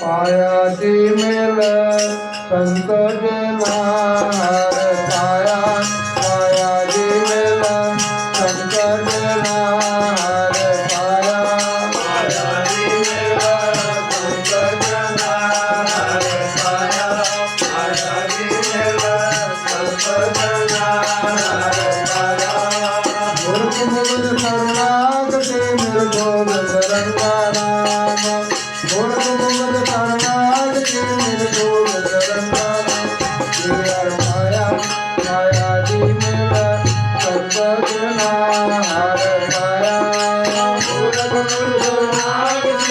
पायाची मेल संत जना